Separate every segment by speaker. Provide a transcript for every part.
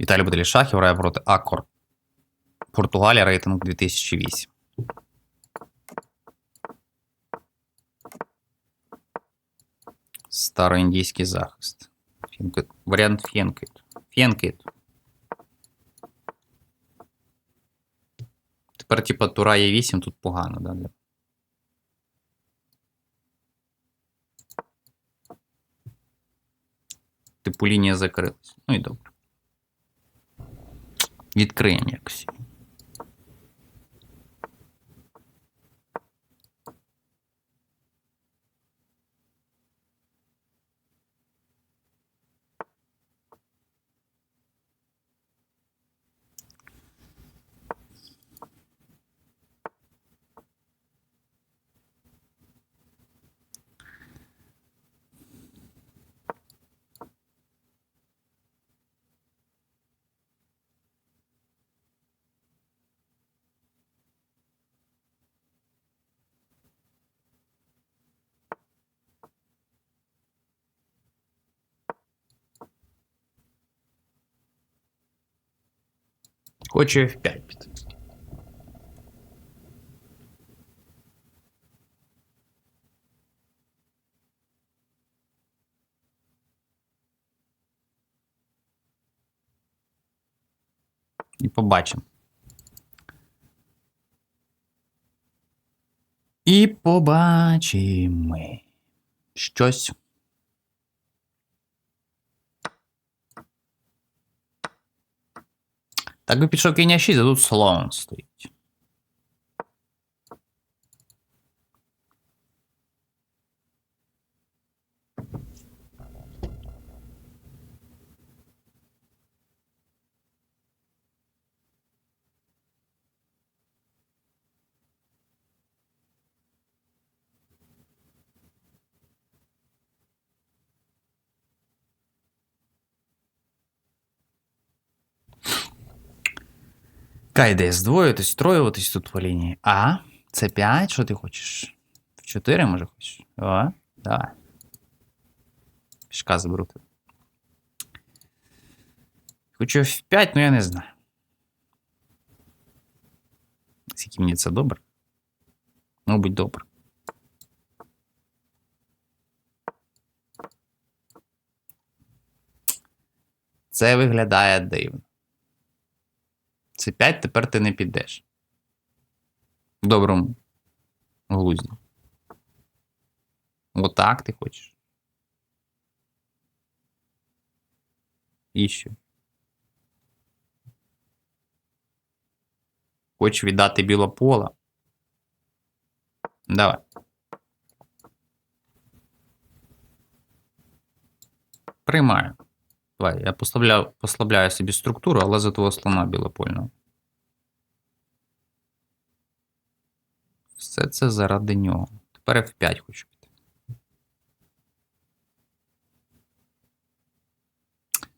Speaker 1: Віталій Бутилішахів грає проти Акор. Португалія рейтинг 2008. Староіндійський захист. Фінкет. Варіант Фєнкет. Фєнкет. Тепер, типа, тура є 8, тут погано, да? Типу лінія закрилась. Ну і добре. Відкриємо якось. Хочу F5 піти. І побачимо. І побачимо щось. Так би пішов кінь 6, а тут слон стоїть. Яка ідея? Здвоїтись, строюватись тут по лінії. А? Це 5, що ти хочеш? В 4, може, хочеш? О, давай. Пішка заберу тебе. Хочу в 5, ну я не знаю. Скільки мені це добре? Мабуть, добре. Це виглядає дивно. Це 5, тепер ти не підеш. В доброму глузді. Отак ти хочеш. І що? Хочеш віддати білопола? Давай. Приймаю. Давай, я послабляю, послабляю собі структуру, але за твого слона білопольного. Все це заради нього. Тепер F5 хочу піти.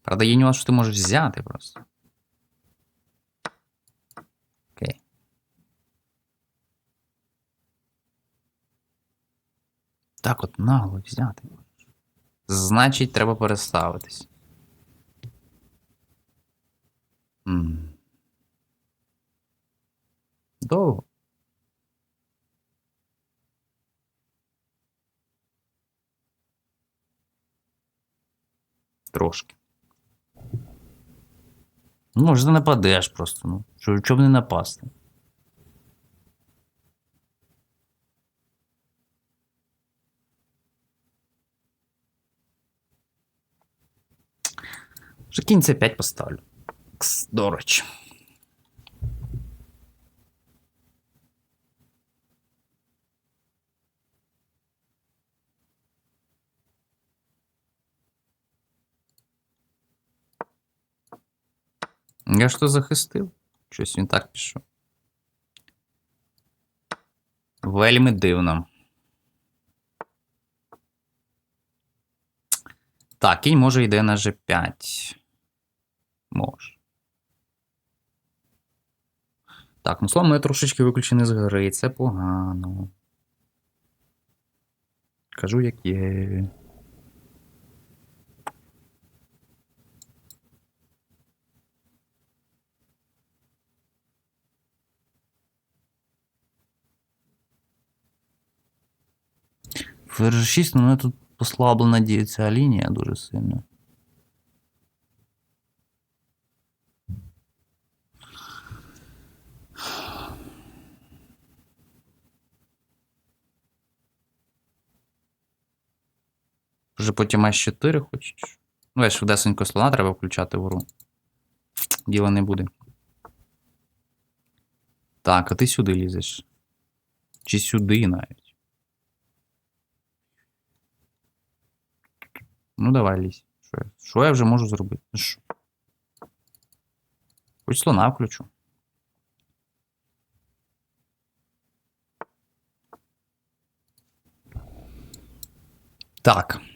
Speaker 1: Правда, є нюанс, що ти можеш взяти просто. Окей. Так от нагло взяти. Значить, треба переставитись. Довго. Трошки. Ну, може, нападеш просто. Ну. Що, чому не напасти? Вже кінь це 5 поставлю. Кс, До речі. Я ж то захистив. Щось він так пішов. Вельми дивно. Так, кінь може йде на G5. Може. Так, ну, мусло мене трошечки виключені з гри, це погано. Кажу, як є. В R6 ну, мене тут послаблена діє лінія дуже сильно. Вже потім С4 хочеш. Ну, весь швидесенько слона треба включати в гру. Діла не буде. Так, а ти сюди лізеш. Чи сюди навіть. Ну, давай лізь. Що я, що я вже можу зробити? Ну, що? Хоч слона включу. Так.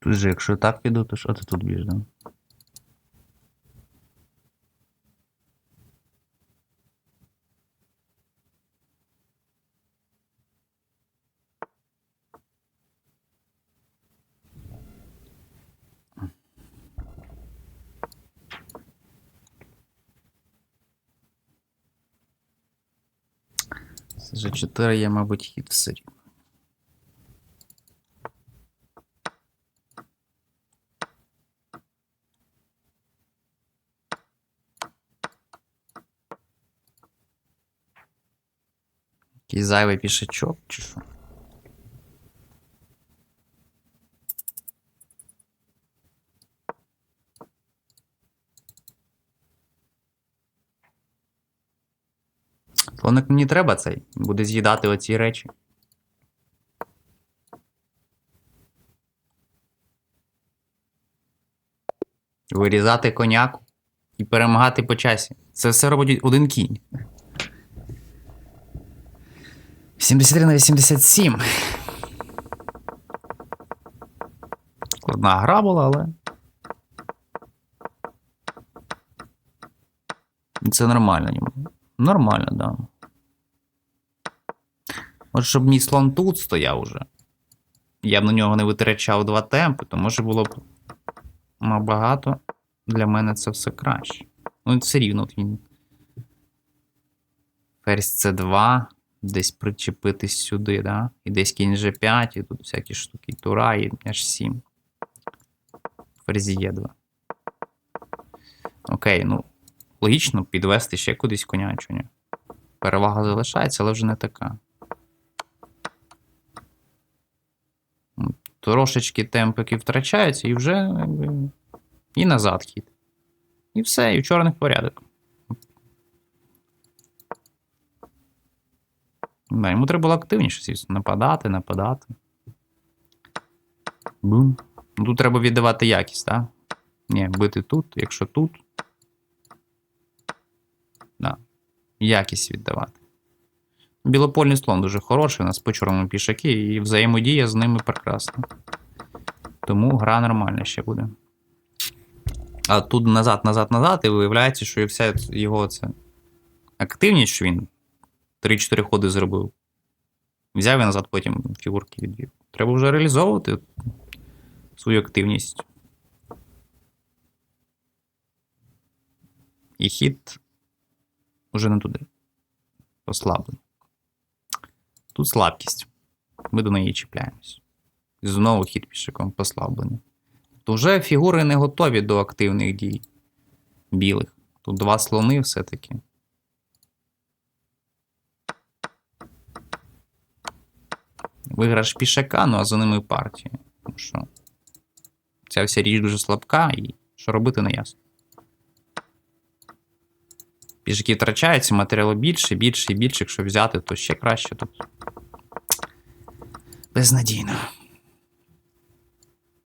Speaker 1: Тут же, якщо так піду, то що ти тут б'єш, да? З 4 є, мабуть, хід все рівно. Якийсь зайвий пішачок, чи що? Слоник мені треба цей. Буде з'їдати оці речі. Вирізати коняку і перемагати по часі. Це все робить один кінь. 73 на 87. Складна гра була, але. Це нормально. Нормально, да. От щоб мій слон тут стояв уже. Я б на нього не витрачав два темпи, то може було б набагато для мене це все краще. Ну, все рівно от він. Ферзь С2 десь причепитись сюди, да? І десь кінь G5, і тут всякі штуки, тура і H7. Ферзі Е2. Окей, ну, логічно підвести ще кудись коня? Перевага залишається, але вже не така. М, Трошечки темпики втрачаються, і вже і назад хід. І все, і в чорних порядок. Да, йому треба було активніше, звісно, нападати, нападати. Бум. Ну, Тут треба віддавати якість, так? Ні, бити тут, якщо тут. Да. Якість віддавати. Білопольний слон дуже хороший, у нас по чорному пішаки, і взаємодія з ними прекрасна. Тому гра нормальна ще буде. А тут назад, назад, назад, і виявляється, що і вся його це активність, що він 3-4 ходи зробив. Взяв і назад потім фігурки відвів. Треба вже реалізовувати свою активність. І хід уже не туди. Послаблений. Тут слабкість. Ми до неї чіпляємось. Знову хід пішаком послаблений. То вже фігури не готові до активних дій білих. Тут два слони все-таки. Виграш пішака, ну а за ними партію. Тому що ця вся річ дуже слабка, і що робити не ясно. Пішаки втрачаються, матеріалу більше, більше і більше. Якщо взяти, то ще краще тут. Безнадійно.